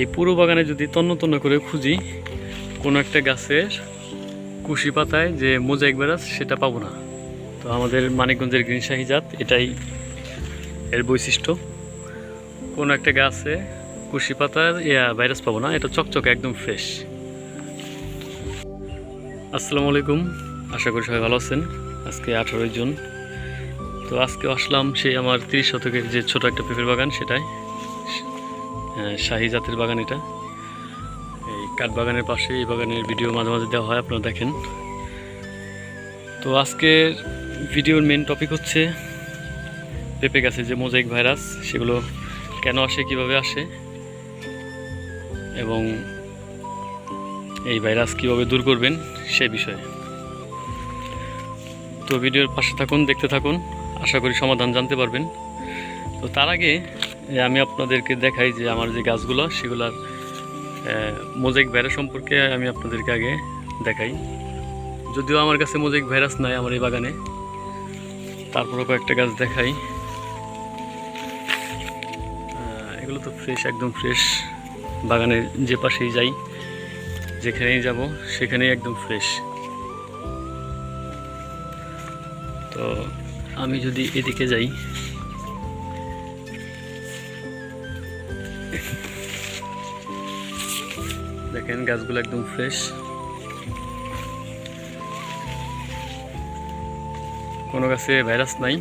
এই পুরো বাগানে যদি তন্ন তন্ন করে খুঁজি, কোনো একটা গাছের কুশি পাতায় যে মোজাইক ভাইরাস সেটা পাবো না। তো আমাদের মানিকগঞ্জের গ্রিন শাহি জাত, এটাই এর বৈশিষ্ট্য। কোনো একটা গাছে কুশি পাতার ইয়া ভাইরাস পাবো না, এটা চকচকে একদম ফ্রেশ। আসসালামু আলাইকুম, আশা করি সবাই ভালো আছেন। আজকে আঠারোই জুন। তো আজকে আসলাম সেই আমার তিরিশ শতকের যে ছোট একটা পেঁপের বাগান, সেটাই। শাহি জাতের বাগান এটা। এই কাঠবাগানের পাশে এই বাগানের ভিডিও মাঝে মাঝে দেওয়া হয়, আপনারা দেখেন। তো আজকের ভিডিওর মেন টপিক হচ্ছে পেঁপে গাছে যে মোজাইক ভাইরাস সেগুলো কেন আসে, কীভাবে আসে, এবং এই ভাইরাস কীভাবে দূর করবেন, সে বিষয়ে। তো ভিডিওর পাশে থাকুন, দেখতে থাকুন, আশা করি সমাধান জানতে পারবেন। তো তার আগে আমি আপনাদেরকে দেখাই যে আমার যে গাছগুলো, সেগুলার মোজাইক ভাইরাস সম্পর্কে আমি আপনাদেরকে আগে দেখাই। যদিও আমার কাছে মোজাইক ভাইরাস নাই আমার এই বাগানে, তারপরও কয়েকটা গাছ দেখাই। এগুলো তো ফ্রেশ একদম ফ্রেশ বাগানের যে পাশেই যাই, যেখানেই যাব, সেখানেই একদম ফ্রেশ তো আমি যদি এদিকে যাই দেখেন, গাছগুলো একদম ফ্রেশ কোনো গাছে ভাইরাস নাই।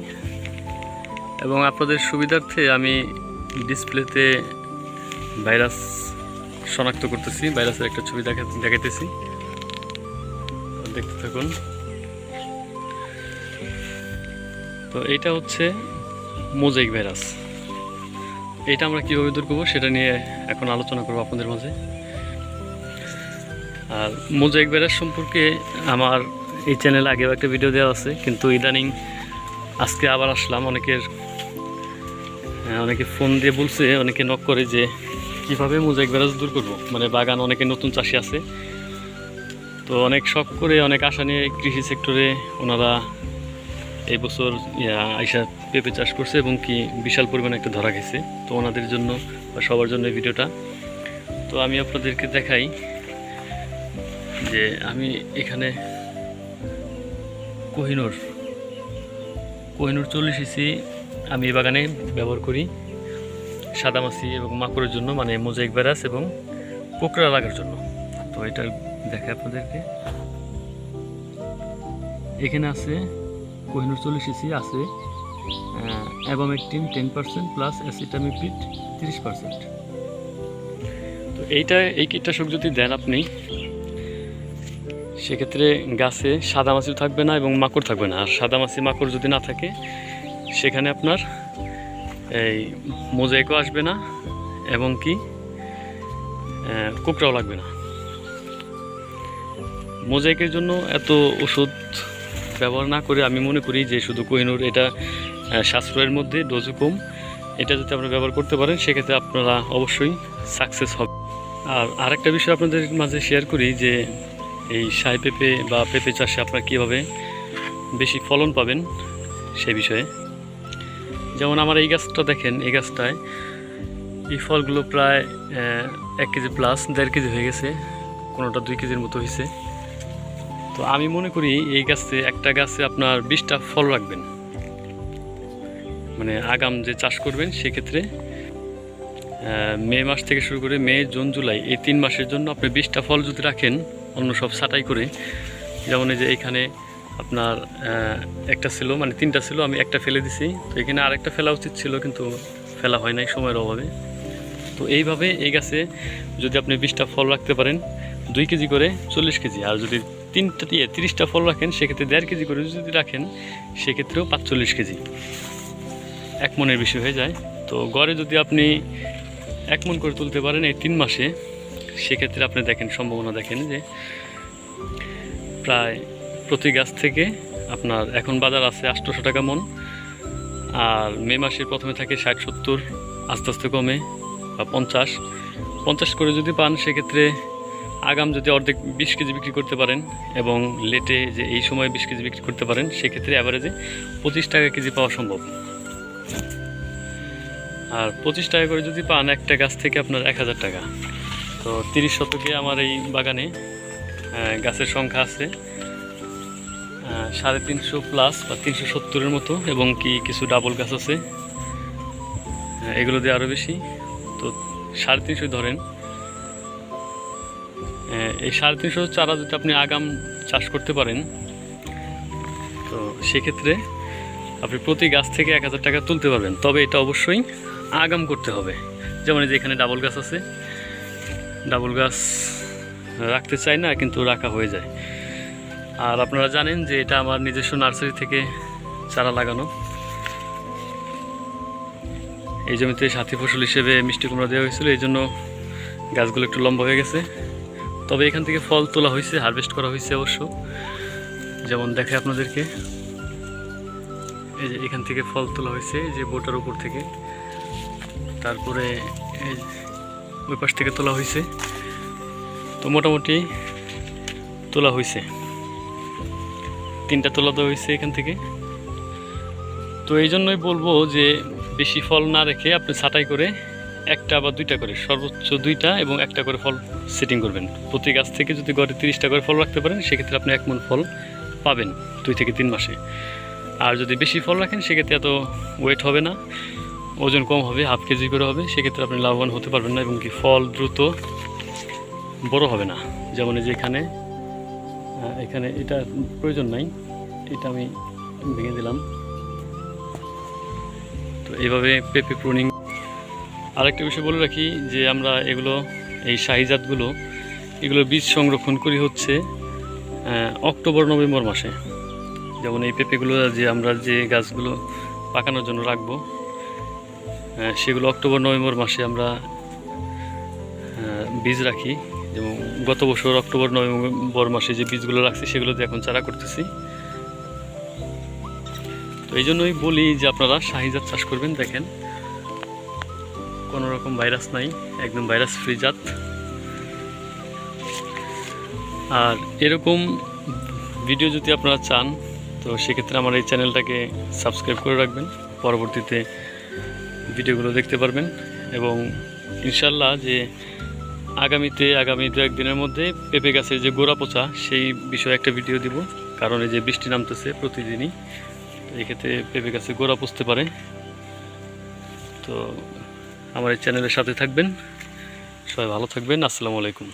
এবং আপনাদের সুবিধার্থে আমি ডিসপ্লেতে ভাইরাস শনাক্ত করতেছি ভাইরাসের একটা ছবি দেখা দেখাইতেছি। দেখতে থাকুন। তো এইটা হচ্ছে মোজাইক ভাইরাস এইটা আমরা কীভাবে দূর করব সেটা নিয়ে এখন আলোচনা করব আপনাদের মাঝে। আর মোজাইক ভাইরাস সম্পর্কে আমার এই চ্যানেলে আগেও একটা ভিডিও দেওয়া আছে কিন্তু ইদানিং আজকে আবার আসলাম। অনেকের হ্যাঁ, অনেকে ফোন দিয়ে বলছে অনেকে নক করে যে কীভাবে মোজাইক ভাইরাস দূর করব। মানে বাগান অনেকে নতুন চাষি আছে। তো অনেক শখ করে অনেক আশা নিয়ে কৃষি সেক্টরে ওনারা এই বছর আইসা পেঁপে চাষ করছে এবং কি বিশাল পরিমাণে একটা ধরা গেছে তো ওনাদের জন্য বা সবার জন্য এই ভিডিওটা। তো আমি আপনাদেরকে দেখাই যে আমি এখানে কোহিনুর কোহিনুর চল্লিশ ইসি আমি এই বাগানে ব্যবহার করি। সাদামাছি এবং মাকড়ের জন্য মানে মোজাইক ভাইরাস এবং পোকরা লাগার জন্য। তো এটা দেখে আপনাদেরকে। এখানে আছে কোহিনুর চল্লিশ ইসি, আছে abamectin ten percent plus acetamiprid তিরিশ পার্সেন্ট তো এইটা এই কীটনাশক যদি দেন আপনি সেক্ষেত্রে গাছে সাদা মাছিও থাকবে না এবং মাকড় থাকবে না। আর সাদা মাছি মাকড় যদি না থাকে সেখানে আপনার এই মোজাইকও আসবে না এবং কি আহ, কোকড়াও লাগবে না। মোজাইকের জন্য এত ওষুধ ব্যবহার না করে আমি মনে করি যে শুধু কোহিনুর এটা সাশ্রয়ের মধ্যে ডোজও কম। এটা যদি আপনারা ব্যবহার করতে পারেন, সেক্ষেত্রে আপনারা অবশ্যই সাকসেস হবে। আর আরেকটা বিষয় আপনাদের মাঝে শেয়ার করি যে, এই সাই পেঁপে বা পেঁপে চাষে আপনারা কীভাবে বেশি ফলন পাবেন সে বিষয়ে। যেমন আমার এই গাছটা দেখেন, এই গাছটায় এই ফলগুলো প্রায় এক কেজি প্লাস দেড় কেজি হয়ে গেছে। কোনোটা দুই কেজির মতো হয়েছে। তো আমি মনে করি এই গাছে, একটা গাছে আপনার বিশটা ফল রাখবেন। মানে আগাম যে চাষ করবেন, সেক্ষেত্রে মে মাস থেকে শুরু করে মে, জুন, জুলাই, এই তিন মাসের জন্য আপনি বিশটা ফল যদি রাখেন, অন্য সব ছাটাই করে, যেমন এই যে এইখানে আপনার একটা ছিল মানে তিনটা ছিল, আমি একটা ফেলে দিছি। তো এখানে আরেকটা ফেলা উচিত ছিল, কিন্তু ফেলা হয় নাই সময়ের অভাবে। তো এইভাবে এই গাছে যদি আপনি বিশটা ফল রাখতে পারেন, দুই কেজি করে চল্লিশ কেজি, আর যদি তিনটা দিয়ে তিরিশটা ফল রাখেন, সেক্ষেত্রে দেড় কেজি করে যদি রাখেন, সেক্ষেত্রেও পাঁচচল্লিশ কেজি। এক মনের বেশি হয়ে যায়। তো গড়ে যদি আপনি এক মন করে তুলতে পারেন এই তিন মাসে, সেক্ষেত্রে আপনি দেখেন, সম্ভাবনা দেখেন যে প্রায় প্রতি গাছ থেকে আপনার এখন বাজার আছে আটশোশো টাকা মন, আর মে মাসের প্রথমে থাকে ষাট, সত্তর, আস্তে আস্তে কমে বা পঞ্চাশ। পঞ্চাশ করে যদি পান, সেক্ষেত্রে আগাম যদি অর্ধেক বিশ কেজি বিক্রি করতে পারেন এবং লেটে যে এই সময় বিশ কেজি বিক্রি করতে পারেন, সেক্ষেত্রে অ্যাভারেজে পঁচিশ টাকা কেজি পাওয়া সম্ভব। আর পঁচিশ টাকা করে যদি পান, একটা গাছ থেকে আপনার এক হাজার টাকা। তো তিরিশ শতকে আমার এই বাগানে গাছের সংখ্যা আছে সাড়ে তিনশো প্লাস বা তিনশো সত্তরের মতো, এবং কি কিছু ডাবল গাছ আছে এগুলো দিয়ে আরও বেশি। তো সাড়ে তিনশো ধরেন। এই সাড়ে তিনশো চারা যদি আপনি আগাম চাষ করতে পারেন, তো সেক্ষেত্রে আপনি প্রতি গাছ থেকে এক হাজার টাকা তুলতে পারবেন। তবে এটা অবশ্যই আগাম করতে হবে। যেমন এই যে এখানে ডাবল গাছ আছে। ডাবল গাছ রাখতে চাই না, কিন্তু রাখা হয়ে যায়। আর আপনারা জানেন যে এটা আমার নিজস্ব নার্সারি থেকে চারা লাগানো। এই জমিতে সাথী ফসল হিসেবে মিষ্টি কুমড়া দেওয়া হয়েছিল, এই জন্য গাছগুলো একটু লম্বা হয়ে গেছে। তবে এখান থেকে ফল তোলা হয়েছে, হারভেস্ট করা হয়েছে অবশ্য। যেমন দেখে আপনাদেরকে। এই যে এখান থেকে ফল তোলা হয়েছে, এই যে বোটার উপর থেকে। তারপরে এই ওই পাশ থেকে তোলা হয়েছে। তো মোটামুটি তোলা হয়েছে। তিনটা তোলা দেওয়া হয়েছে এখান থেকে। তো এই জন্যই বলব যে, বেশি ফল না রেখে আপনি ছাঁটাই করে একটা বা দুইটা করে, সর্বোচ্চ দুইটা এবং একটা করে ফল সেটিং করবেন। প্রতি গাছ থেকে যদি গড়ে তিরিশটা করে ফল রাখতে পারেন, সেক্ষেত্রে আপনি এক মন ফল পাবেন দুই থেকে তিন মাসে। আর যদি বেশি ফল রাখেন, সেক্ষেত্রে এত ওয়েট হবে না। ওজন কম হবে হাফ কেজি করে হবে। সেক্ষেত্রে আপনি লাভবান হতে পারবেন না এবং কি ফল দ্রুত বড় হবে না। যেমন যে এখানে এখানে এটা প্রয়োজন নাই। এটা আমি ভেঙে দিলাম। তো এইভাবে পেঁপে প্রুনিং আরেকটা বিষয় বলে রাখি যে আমরা এগুলো, এই শাহিজাতগুলো এগুলো বীজ সংরক্ষণ করি হচ্ছে অক্টোবর, নভেম্বর মাসে। যেমন এই পেঁপেগুলো যে আমরা যে গাছগুলো পাকানোর জন্য রাখব সেগুলো অক্টোবর, নভেম্বর মাসে আমরা বীজ রাখি। যেমন গত বছর অক্টোবর, নভেম্বর মাসে যে বীজগুলো রাখছি সেগুলো দিয়ে এখন চারা করতেছি। তো এই জন্যই বলি যে আপনারা শাহিজাত চাষ করবেন। দেখেন, কোনো রকম ভাইরাস নাই, একদম ভাইরাস ফ্রি জাত। আর এরকম ভিডিও যদি আপনারা চান তো সেক্ষেত্রে আমার এই চ্যানেলটাকে সাবস্ক্রাইব করে রাখবেন। পরবর্তীতে ভিডিওগুলো দেখতে পারবেন এবং ইনশাল্লাহ যে আগামীতে, আগামী দু একদিনের মধ্যে পেঁপে গাছের যে গোড়া পচা, সেই বিষয়ে একটা ভিডিও দিব। কারণ এই যে বৃষ্টি নামতেছে প্রতিদিনই এক্ষেত্রে পেঁপে গাছে গোড়া পচতে পারে। তো আমার এই চ্যানেলের সাথে থাকবেন। সবাই ভালো থাকবেন। আসসালামু আলাইকুম।